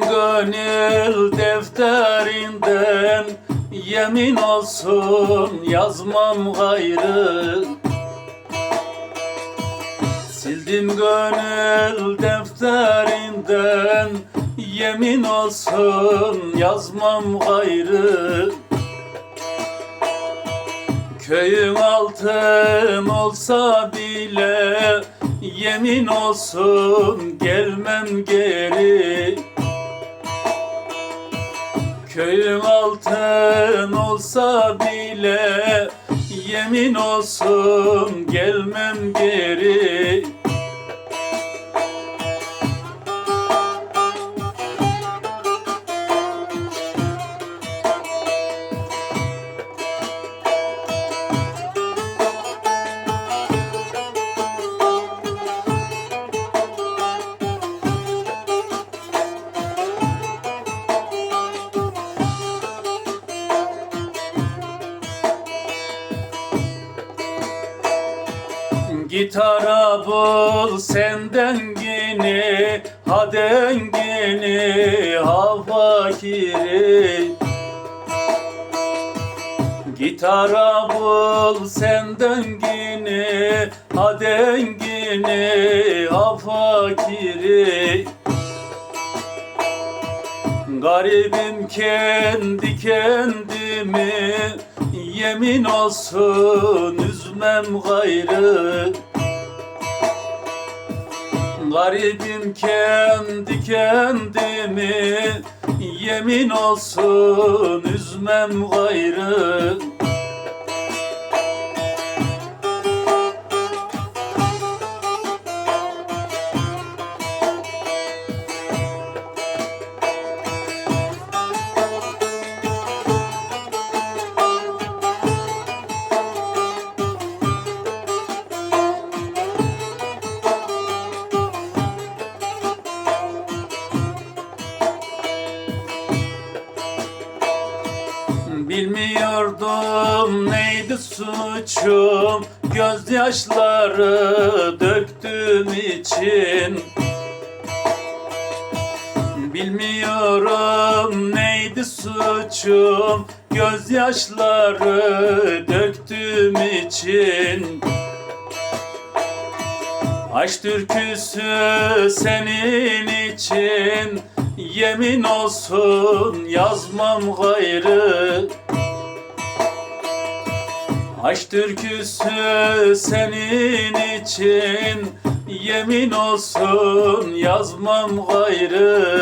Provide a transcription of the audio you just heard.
gönül defterinden Yemin olsun yazmam gayrı. Sildim gönül defterinden Yemin olsun yazmam gayrı. Köyün altın olsa bile Yemin olsun gelmem geri. Köyün altın olsa bile Yemin olsun gelmem geri Gitara bul senden gini Ha dengini ha fakiri. Gitara bul senden gini Ha dengini ha fakiri. Garibim kendi kendimi Yemin olsun üzmem gayrı. Garibim kendi kendimi Yemin olsun üzmem gayrı Bilmiyordum neydi suçum. Gözyaşları döktüm için. Bilmiyorum neydi suçum. Gözyaşları döktüm için. Aşk türküsü senin için Yemin olsun yazmam gayrı. Aşk türküsü senin için. Yemin olsun yazmam gayrı